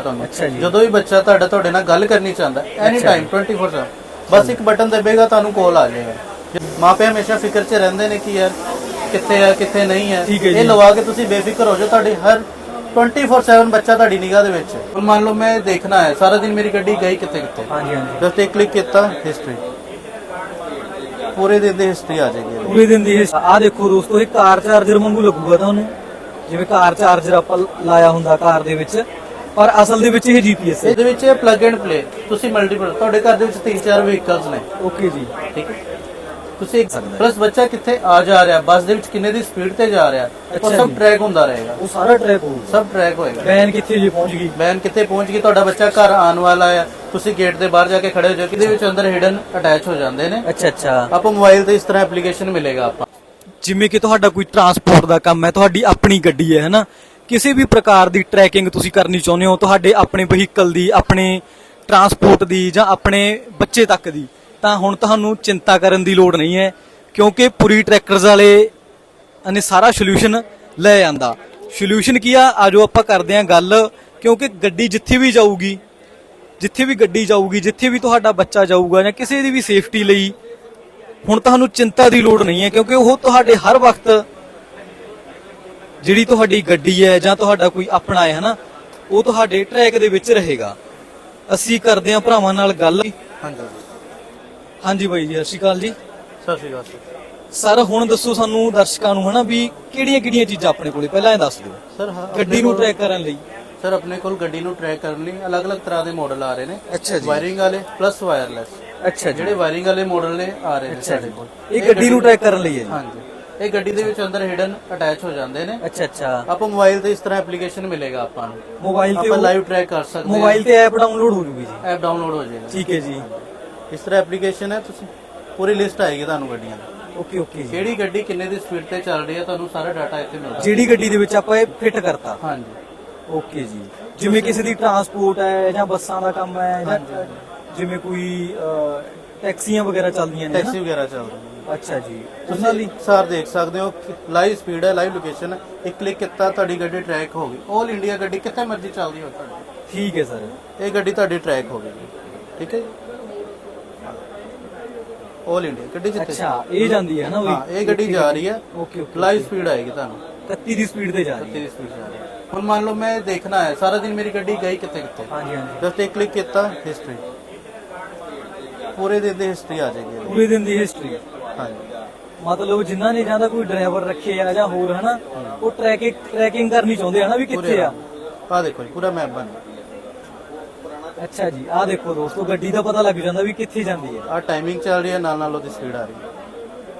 ਤੁਹਾਨੂੰ। ਜਦੋਂ ਵੀ ਬੱਚਾ ਤੁਹਾਡਾ ਤੁਹਾਡੇ ਨਾਲ ਗੱਲ ਕਰਨੀ ਚਾਹੁੰਦਾ ਐਨੀ। ਟਾਈਮ 24/7 ਬਸ ਇੱਕ ਬਟਨ ਦਬੇਗਾ ਤੁਹਾਨੂੰ ਕਾਲ ਆ ਜਾਏਗਾ। ਮਾਪੇ ਹਮੇਸ਼ਾ ਫਿਕਰ 'ਚ ਰਹਿੰਦੇ ਨੇ ਕਿ ਯਾਰ ਕਿੱਥੇ ਹੈ ਕਿੱਥੇ ਨਹੀਂ ਜੀ। ਇਹ ਲਵਾ ਕੇ ਤੁਸੀਂ ਬੇਫਿਕਰ ਹੋ ਜਾਓ ਤੁਹਾਡੀ ਹਰ 24/7 ਬੱਚਾ ਤੁਹਾਡੀ ਨਿਗਾਹ ਦੇ ਵਿੱਚ ਹੈ। ਹੁਣ ਮੰਨ ਲਓ ਮੈਂ ਦੇਖਣਾ ਹੈ ਸਾਰਾ ਦਿਨ ਮੇਰੀ ਗੱਡੀ ਗਈ ਕਿੱਥੇ ਕਿੱਥੇ ਹਾਂਜੀ ਹਾਂਜੀ। ਜਸਟ ਇੱਕ ਕਲਿੱਕ ਕੀਤਾ ਹਿਸਟਰੀ ਪੂਰੇ ਦਿਨ ਦੀ ਹਿਸਟਰੀ ਆ ਜਾਏਗੀ। ਪੂਰੇ ਦਿਨ ਦੀ ਆ ਦੇਖੋ ਦੋਸਤੋ ਇਹ ਕਾਰ ਚਾਰਜਰ ਵਾਂਗੂ ਲੱਗੂਗਾ ਤੁਹਾਨੂੰ। ਜਿਵੇਂ ਕਾਰ ਚਾਰਜਰ ਆਪਾਂ ਲਾਇਆ ਹੁੰਦਾ ਕਾਰ ਦੇ ਵਿੱਚ। ਪਰ ਅਸਲ ਦੇ ਵਿੱਚ ਇਹ ਜੀਪੀਐਸ ਹੈ। ਇਹਦੇ ਵਿੱਚ ਇਹ ਪਲੱਗ ਐਂਡ ਪਲੇ ਤੁਸੀਂ ਮਲਟੀਪਲ ਤੁਹਾਡੇ ਘਰ ਦੇ ਵਿੱਚ ਤਿੰਨ ਚਾਰ ਵਹੀਕਲਸ ਨੇ। ਓਕੇ ਜੀ। ਠੀਕ ਹੈ? ਤੁਸੀਂ ਪਲੱਸ ਬੱਚਾ ਕਿੱਥੇ ਆ ਜਾ ਰਿਹਾ? ਬੱਸ ਦੇ ਵਿੱਚ ਕਿੰਨੇ ਦੀ ਸਪੀਡ ਤੇ ਜਾ ਰਿਹਾ? ਉਹ ਸਭ। ਟਰੈਕ ਹੁੰਦਾ ਰਹੇਗਾ। ਉਹ ਸਾਰਾ ਟਰੈਕ ਹੋਊ ਸਭ ਟਰੈਕ ਹੋਏਗਾ। ਵੈਨ ਕਿੱਥੇ ਜੀ ਪਹੁੰਚ ਗਈ? ਵੈਨ ਕਿੱਥੇ ਪਹੁੰਚ ਗਈ? ਤੁਹਾਡਾ ਬੱਚਾ ਘਰ ਆਉਣ ਵਾਲਾ ਹੈ। ਤੁਸੀਂ ਗੇਟ ਦੇ ਬਾਹਰ ਜਾ ਕੇ ਖੜੇ ਹੋ ਜਾਓ। ਕਿਹਦੇ ਵਿੱਚ ਅੰਦਰ ਹਿਡਨ ਅਟੈਚ ਹੋ ਜਾਂਦੇ ਨੇ। ਅੱਛਾ ਅੱਛਾ। ਆਪਾਂ ਮੋਬਾਈਲ ਤੇ ਇਸ ਤਰ੍ਹਾਂ ਐਪਲੀਕੇਸ਼ਨ ਮਿਲੇਗਾ ਆਪਾਂ। ਜਿਵੇਂ ਕਿ ਤੁਹਾਡਾ ਕੋਈ ਟਰਾਂਸਪੋਰਟ ਦਾ ਕੰਮ ਹੈ ਤੁਹਾਡੀ ਆਪਣੀ ਗੱਡੀ ਹੈ ਹੈਨਾ ਕਿਸੇ ਵੀ ਪ੍ਰਕਾਰ ਦੀ ਟਰੈਕਿੰਗ ਤੁਸੀਂ ਕਰਨੀ ਚਾਹੁੰਦੇ ਹੋ, ਤੁਹਾਡੇ ਆਪਣੇ ਵਹੀਕਲ ਦੀ, ਆਪਣੇ ਟਰਾਂਸਪੋਰਟ ਦੀ ਜਾਂ ਆਪਣੇ ਬੱਚੇ ਤੱਕ ਦੀ, ਤਾਂ ਹੁਣ ਤੁਹਾਨੂੰ ਚਿੰਤਾ ਕਰਨ ਦੀ ਲੋੜ ਨਹੀਂ ਹੈ, ਕਿਉਂਕਿ ਪੁਰੀ ਟਰੈਕਟਰਸ ਵਾਲੇ ਨੇ ਸਾਰਾ ਸੋਲੂਸ਼ਨ ਲੈ ਆਂਦਾ। ਸੋਲੂਸ਼ਨ ਕੀ ਆ? ਆਜੋ ਆਪਾਂ ਕਰਦੇ ਆਂ ਗੱਲ, ਕਿਉਂਕਿ ਗੱਡੀ ਜਿੱਥੇ ਵੀ ਜਾਊਗੀ, ਜਿੱਥੇ ਵੀ ਗੱਡੀ ਜਾਊਗੀ, ਜਿੱਥੇ ਵੀ ਤੁਹਾਡਾ ਬੱਚਾ ਜਾਊਗਾ ਜਾਂ ਕਿਸੇ ਦੀ ਵੀ ਸੇਫਟੀ ਲਈ, ਹੁਣ ਤੁਹਾਨੂੰ ਚਿੰਤਾ ਦੀ ਲੋੜ ਨਹੀਂ ਹੈ, ਕਿਉਂਕਿ ਉਹ ਤੁਹਾਡੇ ਹਰ ਵਕਤ ਜਿਹੜੀ ਤੁਹਾਡੀ ਗੱਡੀ ਹੈ ਜਾਂ ਤੁਹਾਡਾ ਕੋਈ ਆਪਣਾ ਹੈ ਹਨਾ ਉਹ ਤੁਹਾਡੇ ਟਰੈਕ ਦੇ ਵਿੱਚ ਰਹੇਗਾ। ਅਸੀਂ ਕਰਦੇ ਹਾਂ ਭਰਾਵਾਂ ਨਾਲ ਗੱਲ। ਹਾਂਜੀ। ਹਾਂਜੀ ਬਾਈ ਜੀ ਸਤਿ ਸ਼੍ਰੀ ਅਕਾਲ ਜੀ। ਸਤਿ ਸ਼੍ਰੀ ਅਕਾਲ ਸਰ ਹੁਣ ਦੱਸੋ ਸਾਨੂੰ ਦਰਸ਼ਕਾਂ ਨੂੰ ਹਨਾ ਵੀ ਕਿਹੜੀਆਂ ਕਿਹੜੀਆਂ ਚੀਜ਼ਾਂ ਆਪਣੇ ਕੋਲੇ? ਪਹਿਲਾਂ ਇਹ ਦੱਸ ਦਿਓ। ਸਰ ਹਾਂ, ਗੱਡੀ ਨੂੰ ਟਰੈਕ ਕਰਨ ਲਈ। ਸਰ ਆਪਣੇ ਕੋਲ ਗੱਡੀ ਨੂੰ ਟਰੈਕ ਕਰਨ ਲਈ ਅਲੱਗ-ਅਲੱਗ ਤਰ੍ਹਾਂ ਦੇ ਮਾਡਲ ਆ ਰਹੇ ਨੇ। ਅੱਛਾ ਜੀ। ਵਾਇਰਿੰਗ ਵਾਲੇ ਪਲੱਸ ਵਾਇਰਲੈਸ ਅੱਛਾ ਜਿਹੜੇ ਵਾਇਰਿੰਗ ਵਾਲੇ ਮਾਡਲ ਨੇ ਆ ਰਹੇ ਨੇ ਸਾਡੇ ਕੋਲ। ਇਹ ਗੱਡੀ ਨੂੰ ਟਰੈਕ ਕਰਨ ਲਈ ਹੈ ਜੀ। ਹਾਂਜੀ। ਇਹ ਗੱਡੀ ਦੇ ਵਿੱਚ ਅੰਦਰ ਹਿਡਨ ਅਟੈਚ ਹੋ ਜਾਂਦੇ ਨੇ। ਅੱਛਾ ਅੱਛਾ। ਆਪਾਂ ਮੋਬਾਈਲ ਤੇ ਇਸ ਤਰ੍ਹਾਂ ਐਪਲੀਕੇਸ਼ਨ ਮਿਲੇਗਾ ਆਪਾਂ ਨੂੰ। ਮੋਬਾਈਲ ਤੇ ਆਪਾਂ ਲਾਈਵ ਟਰੈਕ ਕਰ ਸਕਦੇ ਹਾਂ। ਮੋਬਾਈਲ ਤੇ ਐਪ ਡਾਊਨਲੋਡ ਹੋ ਜੂਗੀ ਜੀ। ਐਪ ਡਾਊਨਲੋਡ ਹੋ ਜਾਏਗਾ। ਠੀਕ ਹੈ ਜੀ। ਇਸ ਤਰ੍ਹਾਂ ਐਪਲੀਕੇਸ਼ਨ ਹੈ ਤੁਸੀਂ ਪੂਰੀ ਲਿਸਟ ਆਏਗੀ ਤੁਹਾਨੂੰ ਗੱਡੀਆਂ ਦੀ। ਓਕੇ ਓਕੇ ਜੀ। ਕਿਹੜੀ ਗੱਡੀ ਕਿੰਨੇ ਦੀ ਸਪੀਡ ਤੇ ਚੱਲ ਰਹੀ ਹੈ ਤੁਹਾਨੂੰ ਸਾਰਾ ਡਾਟਾ ਇੱਥੇ ਮਿਲਦਾ। ਜਿਹੜੀ ਗੱਡੀ ਦੇ ਵਿੱਚ ਆਪਾਂ ਇਹ ਫਿੱਟ ਕਰਤਾ। ਹਾਂਜੀ। ਓਕੇ ਜੀ। ਜਿਵੇਂ ਕਿਸੇ ਦੀ ਟਰਾਂਸਪੋਰਟ ਹੈ ਜਾਂ ਬੱਸਾਂ ਦਾ ਕੰਮ ਹੈ ਜਾਂ ਜਿਵੇਂ ਕੋਈ ਟੈਕਸੀਆਂ ਵਗੈਰਾ ਚੱਲਦੀਆਂ ਨੇ? ਟੈਕਸੀ ਵਗੈਰਾ ਚੱਲ ਰਹੀ ਹੈ ਅੱਛਾ ਜੀ। ਤੁਸੀਂ ਸਾਰ ਦੇਖ ਸਕਦੇ ਹੋ ਲਾਈਵ ਸਪੀਡ ਹੈ ਲਾਈਵ ਲੋਕੇਸ਼ਨ ਹੈ। ਇੱਕ ਕਲਿੱਕ ਕੀਤਾ ਤੁਹਾਡੀ ਗੱਡੀ ਟਰੈਕ ਹੋ ਗਈ। 올 ਇੰਡੀਆ ਗੱਡੀ ਕਿੱਥੇ ਮਰਜ਼ੀ ਚੱਲਦੀ ਹੋ ਤੁਹਾਡੀ। ਠੀਕ ਹੈ ਸਰ। ਇਹ ਗੱਡੀ ਤੁਹਾਡੀ ਟਰੈਕ ਹੋ ਗਈ ਠੀਕ ਹੈ 올 ਇੰਡੀਆ ਗੱਡੀ ਜਿੱਥੇ ਅੱਛਾ ਇਹ ਜਾਂਦੀ ਹੈ ਨਾ ਹਾਂ ਇਹ ਗੱਡੀ ਜਾ ਰਹੀ ਹੈ। ਓਕੇ ਓਕੇ ਲਾਈਵ ਸਪੀਡ ਆਏਗੀ ਤੁਹਾਨੂੰ। 31 ਦੀ ਸਪੀਡ ਤੇ ਜਾ ਰਹੀ ਹੈ। ਤੇਰੀ ਸਪੀਡ ਜਾ ਰਹੀ ਹੈ। ਹੁਣ ਮੰਨ ਲਓ ਮੈਂ ਦੇਖਣਾ ਹੈ ਸਾਰਾ ਦਿਨ ਮੇਰੀ ਗੱਡੀ ਗਈ ਕਿੱਥੇ ਕਿੱਥੇ? ਹਾਂਜੀ ਹਾਂਜੀ। ਜਸਟ ਇੱਕ ਕਲਿੱਕ ਕੀਤਾ ਹਿਸਟਰੀ ਪੂਰੇ ਦਿਨ ਦੀ ਹਿਸਟਰੀ ਆ ਜਾਏਗੀ। ਇਹਦੀ। ਪੂਰੇ ਦਿਨ ਦੀ ਹਿਸਟਰੀ ਮਤਲਬ ਜਿਨ੍ਹਾਂ ਨੇ ਜਾਂ ਤਾਂ ਕੋਈ ਡਰਾਈਵਰ ਰੱਖੇ ਆ ਜਾਂ ਹੋਰ ਹਨਾ ਉਹ ਟਰੈਕਿੰਗ ਟਰੈਕਿੰਗ ਕਰਨੀ ਚਾਹੁੰਦੇ ਆ ਨਾ ਵੀ ਕਿੱਥੇ ਆ? ਆ। ਦੇਖੋ ਜੀ ਪੂਰਾ ਮੈਪ ਬਣ ਅੱਛਾ ਜੀ ਆਹ ਦੇਖੋ ਦੋਸਤੋ ਗੱਡੀ ਦਾ ਪਤਾ ਲੱਗ ਜਾਂਦਾ ਵੀ ਕਿੱਥੇ ਜਾਂਦੀ ਹੈ। ਆ ਟਾਈਮਿੰਗ ਚੱਲ ਰਹੀ ਹੈ ਨਾਲ ਨਾਲ ਉਹਦੀ ਸਪੀਡ ਆ ਰਹੀ ਹੈ।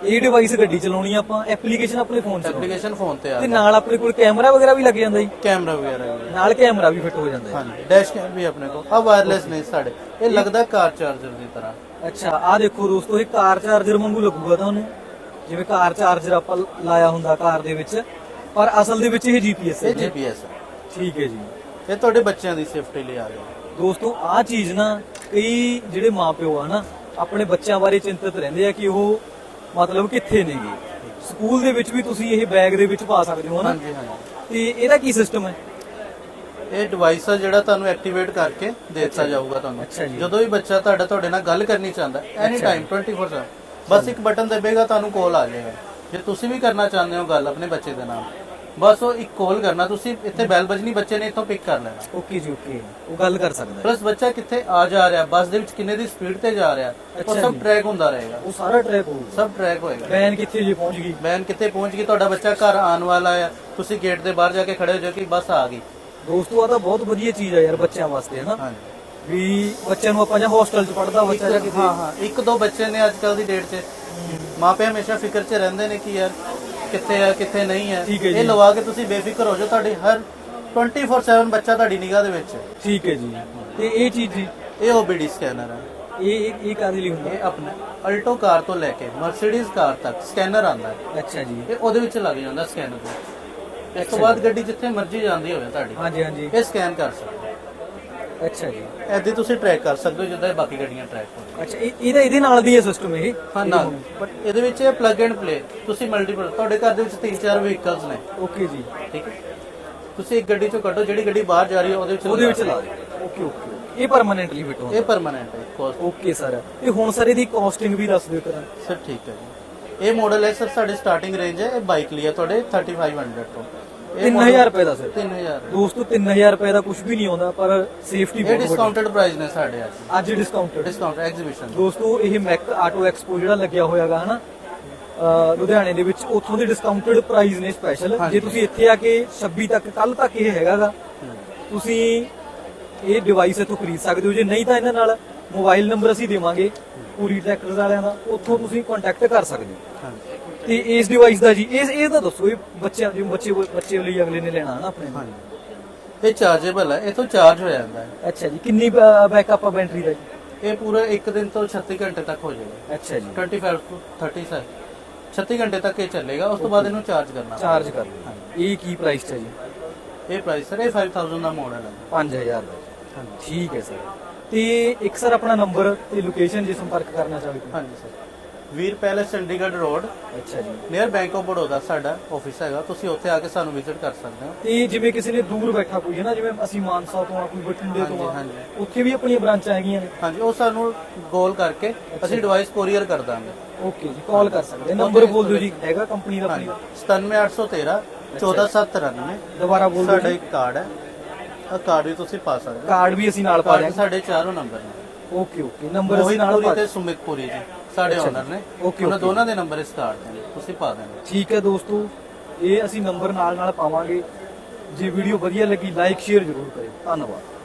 ਇਹ ਡਿਵਾਈਸ ਗੱਡੀ ਚਲਾਉਣੀ ਆ ਆਪਾਂ ਐਪਲੀਕੇਸ਼ਨ ਆਪਣੇ ਫੋਨ 'ਚ। ਐਪਲੀਕੇਸ਼ਨ ਫੋਨ ਤੇ ਆ। ਤੇ ਨਾਲ ਆਪਣੇ ਕੋਲ ਕੈਮਰਾ ਵਗੈਰਾ ਵੀ ਲੱਗ ਜਾਂਦਾ ਜੀ। ਕੈਮਰਾ ਵਗੈਰਾ ਵੀ। ਨਾਲ ਕੈਮਰਾ ਵੀ ਫਿੱਟ ਹੋ ਜਾਂਦਾ ਹੈ ਹਾਂਜੀ ਡੈਸ਼ ਕੈਮ ਵੀ ਆਪਣੇ ਕੋਲ। ਆ ਵਾਇਰਲੈਸ ਨਹੀਂ ਸਾਡੇ। ਇਹ ਲੱਗਦਾ ਕਾਰ ਚਾਰਜਰ ਦੀ ਤਰ੍ਹਾਂ। ਅੱਛਾ ਆਹ ਦੇਖੋ ਦੋਸਤੋ ਇਹ ਕਾਰ ਚਾਰਜਰ ਵਾਂਗੂ ਲੱਗੂਗਾ ਤੁਹਾਨੂੰ ਜਿਵੇਂ ਕਾਰ ਚਾਰਜਰ ਆਪਾਂ ਲਾਇਆ ਹੁੰਦਾ ਕਾਰ ਦੇ ਵਿੱਚ। ਪਰ ਅਸਲ ਦੇ ਵਿੱਚ ਇਹ ਜੀਪੀਐਸ ਹੈ ਇਹ ਜੀਪੀਐਸ ਠੀਕ ਹੈ ਜੀ। ਇਹ ਤੁਹਾਡੇ ਬੱਚਿਆਂ ਦੀ ਸੇਫਟੀ ਲਈ ਆ ਗਿਆ ਦੋਸਤੋ ਆਹ ਚੀਜ਼ ਨਾ ਕਈ ਜਿਹੜੇ ਮਾਪਿਓ ਆ ਨਾ ਆਪਣੇ ਬੱਚਿਆਂ ਬਾਰੇ ਚਿੰਤਤ ਰਹਿੰਦੇ ਆ ਕਿ ਉਹ ਮਤਲਬ ਕਿੱਥੇ ਨੇਗੇ। ਸਕੂਲ ਦੇ ਵਿੱਚ ਵੀ ਤੁਸੀਂ ਇਹ ਬੈਗ ਦੇ ਵਿੱਚ ਪਾ ਸਕਦੇ ਹੋ ਨਾ। ਹਾਂਜੀ ਹਾਂਜੀ। ਤੇ ਇਹਦਾ ਕੀ ਸਿਸਟਮ ਹੈ? ਇਹ ਡਿਵਾਈਸ ਆ ਜਿਹੜਾ ਤੁਹਾਨੂੰ ਐਕਟੀਵੇਟ ਕਰਕੇ ਦੇ ਦਿੱਤਾ ਜਾਊਗਾ ਤੁਹਾਨੂੰ। ਜਦੋਂ ਵੀ ਬੱਚਾ ਤੁਹਾਡਾ ਤੁਹਾਡੇ ਨਾਲ ਗੱਲ ਕਰਨੀ ਚਾਹੁੰਦਾ ਐਨੀ ਟਾਈਮ 24/7 ਬਸ ਇੱਕ ਬਟਨ ਦਬੇਗਾ ਤੁਹਾਨੂੰ ਕਾਲ ਆ ਜਾਏਗਾ। ਜੇ ਤੁਸੀਂ ਵੀ ਕਰਨਾ ਚਾਹੁੰਦੇ ਹੋ ਗੱਲ ਆਪਣੇ ਬੱਚੇ ਦੇ ਨਾਲ। ਬਸ ਉਹ ਇੱਕ ਕਾਲ ਕਰਨਾ ਤੁਸੀਂ ਇੱਥੇ ਬੈਲ ਵੱਜਣੀ ਬੱਚੇ ਨੇ ਇੱਥੋਂ ਪਿਕ ਕਰ ਲੈਣਾ। ਓਕੇ ਜੀ ਓਕੇ। ਉਹ ਗੱਲ ਕਰ ਸਕਦਾ ਹੈ। ਪਲੱਸ ਬੱਚਾ ਕਿੱਥੇ ਆ ਜਾ ਰਿਹਾ ਬੱਸ ਦੇ ਵਿੱਚ ਕਿੰਨੇ ਦੀ ਸਪੀਡ ਤੇ ਜਾ ਰਿਹਾ ਉਹ ਅੱਛਾ ਸਭ ਜੀ। ਟਰੈਕ ਹੁੰਦਾ ਰਹੇਗਾ। ਉਹ ਸਾਰਾ ਟਰੈਕ ਹੋਊ ਸਭ ਟਰੈਕ ਹੋਏਗਾ। ਵੈਨ ਕਿੱਥੇ ਜੀ ਪਹੁੰਚ ਗਈ? ਵੈਨ ਕਿੱਥੇ ਪਹੁੰਚ ਗਈ ਤੁਹਾਡਾ ਬੱਚਾ ਘਰ ਆਉਣ ਵਾਲਾ ਹੈ ਤੁਸੀਂ ਗੇਟ ਦੇ ਬਾਹਰ ਜਾ ਕੇ ਖੜੇ ਹੋ ਜਾਓ ਕਿ ਬੱਸ ਆ ਗਈ। ਦੋਸਤੋ ਆ ਤਾਂ ਬਹੁਤ ਵਧੀਆ ਚੀਜ਼ ਆ ਯਾਰ ਬੱਚਿਆਂ ਵਾਸਤੇ ਹਨਾ? ਹਾਂਜੀ। ਵੀ ਬੱਚਿਆਂ ਨੂੰ ਆਪਾਂ ਜਾਂ ਹੋਸਟਲ 'ਚ ਪੜਦਾ ਬੱਚਾ ਜਾਂ ਕਿਤੇ। ਹਾਂ ਹਾਂ ਇੱਕ ਦੋ ਬੱਚੇ ਨੇ ਅੱਜ ਕੱਲ ਦੀ ਡੇਟ 'ਚ। ਮਾਪੇ ਹਮੇਸ਼ਾ ਫਿਕਰ 'ਚ ਰਹਿੰਦੇ ਨੇ ਕਿ ਯਾਰ ਕਿੱਥੇ ਹੈ ਕਿੱਥੇ ਨਹੀਂ ਹੈ ਠੀਕ ਹੈ ਜੀ। ਇਹ ਲਵਾ ਕੇ ਤੁਸੀਂ ਬੇਫਿਕਰ ਹੋ ਜਾਓ ਤੁਹਾਡੀ ਹਰ 24/7 ਬੱਚਾ ਤੁਹਾਡੀ ਨਿਗਾਹ ਦੇ ਵਿੱਚ। ਹੈ ਠੀਕ ਹੈ ਜੀ। ਤੇ ਇਹ ਚੀਜ਼ ਜੀ? ਇਹ OBD ਸਕੈਨਰ ਹੈ ਇਹ ਇਹ- ਇਹ ਕਾਹਦੇ ਲਈ ਹੁੰਦਾ? ਇਹ ਆਪਣਾ ਅਲਟੋ ਕਾਰ ਤੋਂ ਲੈ ਕੇ ਮਰਸੀਡੀਜ਼ ਕਾਰ ਤੱਕ ਸਕੈਨਰ ਆਂਦਾ ਹੈ। ਅੱਛਾ ਜੀ। ਇਹ ਉਹਦੇ ਵਿੱਚ ਲੱਗ ਜਾਂਦਾ ਸਕੈਨਰ ਇਸ ਤੋਂ ਬਾਅਦ ਗੱਡੀ ਜਿੱਥੇ ਮਰਜ਼ੀ ਜਾਂਦੀ ਹੋਵੇ ਤੁਹਾਡੀ। ਹਾਂਜੀ ਹਾਂਜੀ। ਇਹ ਸਕੈਨ ਕਰ ਸਕਦੇ ਅੱਛਾ ਜੀ। ਐਦੀ ਤੁਸੀਂ ਟਰੈਕ ਕਰ ਸਕਦੇ ਹੋ ਜਿੱਦਾਂ ਇਹ ਬਾਕੀ ਗੱਡੀਆਂ ਟਰੈਕ ਹੁੰਦੀਆਂ ਅੱਛਾ ਇਹ ਇਹਦਾ ਇਹਦੇ ਨਾਲ ਦੀ ਹੈ ਸਿਸਟਮ ਇਹ। ਹਾਂ ਨਾਲ। ਬਟ ਇਹਦੇ ਵਿੱਚ ਇਹ ਪਲੱਗ ਐਂਡ ਪਲੇ ਤੁਸੀਂ ਮਲਟੀਪਲ ਤੁਹਾਡੇ ਘਰ ਦੇ ਵਿੱਚ ਤਿੰਨ ਚਾਰ ਵਹੀਕਲਸ ਨੇ। ਓਕੇ ਜੀ। ਠੀਕ ਹੈ? ਤੁਸੀਂ ਇੱਕ ਗੱਡੀ ਚੋਂ ਕੱਢੋ ਜਿਹੜੀ ਗੱਡੀ ਬਾਹਰ ਜਾ ਰਹੀ ਹੈ ਉਹਦੇ ਵਿੱਚ ਉਹਦੇ ਵਿੱਚ ਲਾ ਦਿਓ ਓਕੇ ਓਕੇ ਇਹ ਪਰਮਨੈਂਟਲੀ ਫਿੱਟ ਇਹ ਪਰਮਾਨੈਂਟ ਹੈ ਕੋਸਟ ਓਕੇ ਸਰ ਤੇ ਹੁਣ ਸਰ ਇਹਦੀ ਕਾਸਟਿੰਗ ਵੀ ਦੱਸ ਦਿਓ ਕਰਾਂ ਸਰ ਠੀਕ ਹੈ ਜੀ। ਇਹ ਮਾਡਲ ਹੈ ਸਰ ਸਾਡੇ ਸਟਾਰਟਿੰਗ ਰੇਂਜ ਹੈ ਇਹ ਬਾਈਕ ਲਈ ਹੈ ਤੁਹਾਡੇ 3500 ਤੋਂ। ਇਹ 3000 ਰੁਪਏ ਦਾ ਸਰ। 3000 ਦੋਸਤੋ 3000 ਰੁਪਏ ਦਾ ਕੁਝ ਵੀ ਨਹੀਂ ਆਉਂਦਾ ਪਰ ਸੇਫਟੀ ਇਹ ਬਹੁਤ ਵੱਡੀ। ਡਿਸਕਾਊਂਟਡ ਪ੍ਰਾਈਸ ਨੇ ਸਾਡੇ ਅੱਜ। ਅੱਜ ਡਿਸਕਾਊਂਟਡ ਡਿਸਕਾਊਂਟ ਐਗਜ਼ੀਬਿਸ਼ਨ ਦੋਸਤੋ ਇਹ ਮੈਕ ਆਟੋ ਐਕਸਪੋ ਜਿਹੜਾ ਲੱਗਿਆ ਹੋਇਆਗਾ ਹਨਾ? ਅਹ ਲੁਧਿਆਣੇ ਦੇ ਵਿੱਚ ਉੱਥੋਂ ਦੇ ਡਿਸਕਾਊਂਟਡ ਪ੍ਰਾਈਸ ਨੇ ਸਪੈਸ਼ਲ ਹਾਂਜੀ। ਜੇ ਤੁਸੀਂ ਇੱਥੇ ਆ ਕੇ 26 ਤੱਕ ਕੱਲ ਤੱਕ ਇਹ ਹੈਗਾਗਾ ਤੁਸੀਂ ਇਹ ਡਿਵਾਈਸ ਇੱਥੋਂ ਖਰੀਦ ਸਕਦੇ ਹੋ। ਜੇ ਨਹੀਂ ਤਾਂ ਇਹਨਾਂ ਨਾਲ ਮੋਬਾਈਲ ਨੰਬਰ ਅਸੀਂ ਦੇਵਾਂਗੇ ਪੂਰੀ ਟਰੈਕਟਰਸ ਵਾਲਿਆਂ ਦਾ ਉੱਥੋਂ ਤੁਸੀਂ ਕੰਟੈਕਟ ਕਰ ਸਕਦੇ ਹੋ। ਤੇ ਇਸ ਡਿਵਾਈਸ ਦਾ ਜੀ ਇਸ ਇਹ ਤਾਂ ਦੱਸੋ ਇਹ ਬੱਚਿਆਂ ਜਿਵੇਂ ਬੱਚੇ ਬੱਚੇ ਲਈ ਅਗਲੇ ਨੇ ਲੈਣਾ ਨਾ ਆਪਣੇ ਹਾਂਜੀ। ਇਹ ਚਾਰਜੇਬਲ ਹੈ ਇਹ ਤੋਂ ਚਾਰਜ ਹੋ ਜਾਂਦਾ ਹੈ। ਅੱਛਾ ਜੀ ਕਿੰਨੀ ਬੈਕਅਪ ਆ ਬੈਟਰੀ ਦਾ ਜੀ? ਇਹ ਪੂਰਾ ਇੱਕ ਦਿਨ ਤੋਂ 36 ਘੰਟੇ ਤੱਕ ਹੋ ਜਾਏਗਾ। ਅੱਛਾ ਜੀ। 25 ਤੋਂ 30 ਸਰ। 36 ਘੰਟੇ ਤੱਕ ਇਹ ਚੱਲੇਗਾ ਉਸ ਤੋਂ ਬਾਅਦ ਇਹਨੂੰ ਚਾਰਜ ਕਰਨਾ ਚਾਰਜ ਕਰ ਇਹ ਕੀ ਪ੍ਰਾਈਸ ਹੈ ਜੀ? ਇਹ ਪ੍ਰਾਈਸ ਸਰ ਇਹ 5000 ਦਾ ਮਾਡਲ ਹੈ। 5000 ਦਾ। ਠੀਕ ਹੈ ਸਰ। ਤੇ ਇੱਕ ਸਰ ਆਪਣਾ ਨੰਬਰ ਤੇ ਲੋਕੇਸ਼ਨ ਜੇ ਸੰਪਰਕ ਕਰਨਾ ਚਾਹੋ ਤਾਂ। ਹਾਂਜੀ sir. Veer palace Chandigarh road. ਅੱਛਾ ਜੀ। ਨੀਅਰ ਬੈਂਕ ਆਫ ਬੜੌਦਾ ਸਾਡਾ ਆਫਿਸ ਹੈਗਾ। ਤੁਸੀਂ ਉੱਥੇ ਆ ਕੇ ਸਾਨੂੰ ਵਿਜ਼ਿਟ ਕਰ ਸਕਦੇ ਹੋ। ਤੇ ਜਿਵੇਂ ਕਿਸੇ ਨੇ ਦੂਰ ਬੈਠਾ ਕੋਈ ਹੈ ਨਾ? ਜਿਵੇਂ ਅਸੀਂ ਮਾਨਸਾ ਤੋਂ ਆ ਕੋਈ ਬਠਿੰਡੇ ਤੋਂ ਆ ਹਾਂਜੀ, ਉੱਥੇ ਵੀ ਆਪਣੀਆਂ ਬ੍ਰਾਂਚਾਂ ਹੈਗੀਆਂ ਨੇ। ਹਾਂਜੀ ਉਹ ਸਾਨੂੰ ਕਾਲ ਕਰਕੇ ਅਸੀਂ ਡਿਵਾਈਸ ਕੋਰੀਅਰ ਕਰ ਦਾਂਗੇ। ਓਕੇ ਜੀ ਕਾਲ ਕਰ ਸਕਦੇ ਨੰਬਰ ਬੋਲ ਦਿਓ ਜੀ। ਹੈਗਾ ਕੰਪਨੀ ਦਾ ਆਪਣੀ? ਹਾਂਜੀ। 97813 14793 ਦੁਬਾਰਾ ਬੋਲ ਦਿਓ ਸਾਡਾ ਇੱਕ ਕਾਰਡ ਹੈ। ਆ ਕਾਰਡ ਵੀ ਤੁਸੀਂ ਪਾ ਸਕਦੇ ਹੋ। ਕਾਰਡ ਵੀ ਅਸੀਂ ਨਾਲ ਪਾ ਕਾਰਡ ਦਿਆਂਗੇ। ਸਾਡੇ ਚਾਰੋਂ ਨੰਬਰ ਨੇ। ਓਕੇ ਓਕੇ ਨੰਬਰ ਅਸੀਂ ਨਾਲ ਮੋਹਿਤਪੁਰੀ ਪਾ ਤੇ ਸੁਮਿਤਪੁਰੀ ਜੀ ਸਾਡੇ ਓਨਰ ਨੇ। ਓਕੇ, ਉਹਨਾਂ ਓਕੇ। ਦੋਨਾਂ ਦੇ ਨੰਬਰ ਇਸ ਕਾਰਡ ਨੇ ਤੁਸੀਂ ਪਾ ਦੇਣਾ। ਠੀਕ ਹੈ ਦੋਸਤੋ ਇਹ ਅਸੀਂ ਨੰਬਰ ਨਾਲ ਨਾਲ ਪਾਵਾਂਗੇ। ਜੇ ਵੀਡੀਓ ਵਧੀਆ ਲੱਗੀ ਲਾਈਕ ਸ਼ੇਅਰ ਜ਼ਰੂਰ ਕਰਿਓ। ਧੰਨਵਾਦ।